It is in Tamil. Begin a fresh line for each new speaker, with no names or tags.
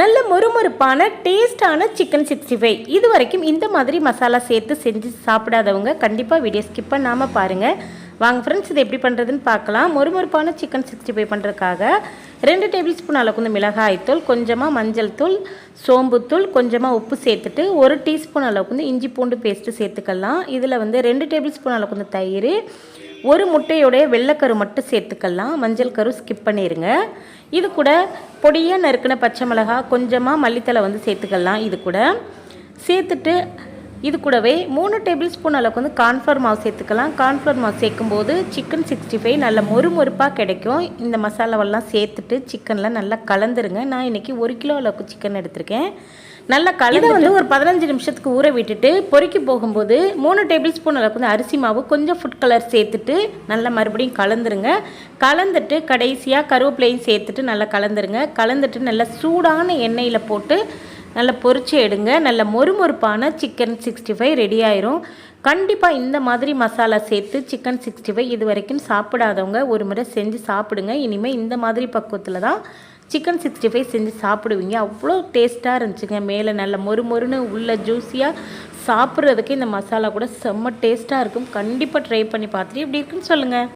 நல்ல மொறுமொறுப்பான டேஸ்டான சிக்கன் சிக்ஸ்டி ஃபைவ். இது வரைக்கும் இந்த மாதிரி மசாலா சேர்த்து செஞ்சு சாப்பிடாதவங்க கண்டிப்பாக வீடியோ ஸ்கிப் பண்ணாமல் பாருங்கள் வாங்க ஃப்ரெண்ட்ஸ் இது எப்படி பண்ணுறதுன்னு பார்க்கலாம். மொறுமொறுப்பான சிக்கன் சிக்ஸ்டி ஃபைவ் பண்ணுறதுக்காக ரெண்டு டேபிள் ஸ்பூன் அளவுக்கு வந்து மிளகாய்த்தூள் கொஞ்சமாக மஞ்சள் தூள் சோம்புத்தூள் கொஞ்சமாக உப்பு சேர்த்துட்டு ஒரு டீஸ்பூன் அளவுக்கு வந்து இஞ்சி பூண்டு பேஸ்ட்டு சேர்த்துக்கலாம். இதில் வந்து ரெண்டு டேபிள் ஸ்பூன் அளவுக்கு வந்து தயிர் ஒரு முட்டையோடைய வெள்ளைக்கரு மட்டும் சேர்த்துக்கலாம். மஞ்சள் கரு ஸ்கிப் பண்ணிடுங்க இது கூட பொடியாக நறுக்கின பச்சை மிளகா கொஞ்சமாக மல்லித்தலை வந்து சேர்த்துக்கலாம். இது கூட சேர்த்துட்டு இது கூடவே மூணு டேபிள் ஸ்பூன் அளவுக்கு வந்து கார்ன்ஃப்ளவர் மாவு சேர்த்துக்கலாம். கார்ன்ஃப்ளவர் மாவு சேர்க்கும்போது சிக்கன் சிக்ஸ்டி ஃபைவ் நல்ல மொறு மொறுப்பாக கிடைக்கும். இந்த மசாலாவெல்லாம் சேர்த்துட்டு சிக்கனில் நல்லா கலந்துருங்க. நான் இன்றைக்கி ஒரு கிலோ அளவுக்கு சிக்கன் எடுத்திருக்கேன். நல்லா கலந்து வந்து ஒரு பதினஞ்சு நிமிஷத்துக்கு ஊற விட்டுட்டு பொறுக்கி போகும்போது மூணு டேபிள் ஸ்பூன் அளவுக்கு வந்து அரிசி மாவு கொஞ்சம் ஃபுட் கலர் சேர்த்துட்டு நல்லா மறுபடியும் கலந்துருங்க. கலந்துட்டு கடைசியாக கருவேப்பிலையும் சேர்த்துட்டு நல்லா கலந்துருங்க. கலந்துட்டு நல்லா சூடான எண்ணெயில் போட்டு நல்லா பொரிச்சு எடுங்க. நல்ல மொறுமொறுப்பான சிக்கன் சிக்ஸ்டி ஃபைவ் ரெடி ஆயிரும். கண்டிப்பாக இந்த மாதிரி மசாலா சேர்த்து சிக்கன் சிக்ஸ்டி ஃபைவ் இது வரைக்கும் சாப்பிடாதவங்க ஒரு முறை செஞ்சு சாப்பிடுங்க. இனிமேல் இந்த மாதிரி பக்குவத்தில் தான் சிக்கன் சிக்ஸ்டி ஃபைவ் செஞ்சு சாப்பிடுவீங்க. அவ்வளோ டேஸ்ட்டாக இருந்துச்சுங்க. மேலே நல்ல மொறு மொறுன்னு உள்ள ஜூஸியாக சாப்பிட்றதுக்கு இந்த மசாலா கூட செம்ம டேஸ்ட்டாக இருக்கும். கண்டிப்பாக ட்ரை பண்ணி பார்த்துட்டு எப்படி இருக்குன்னு சொல்லுங்கள்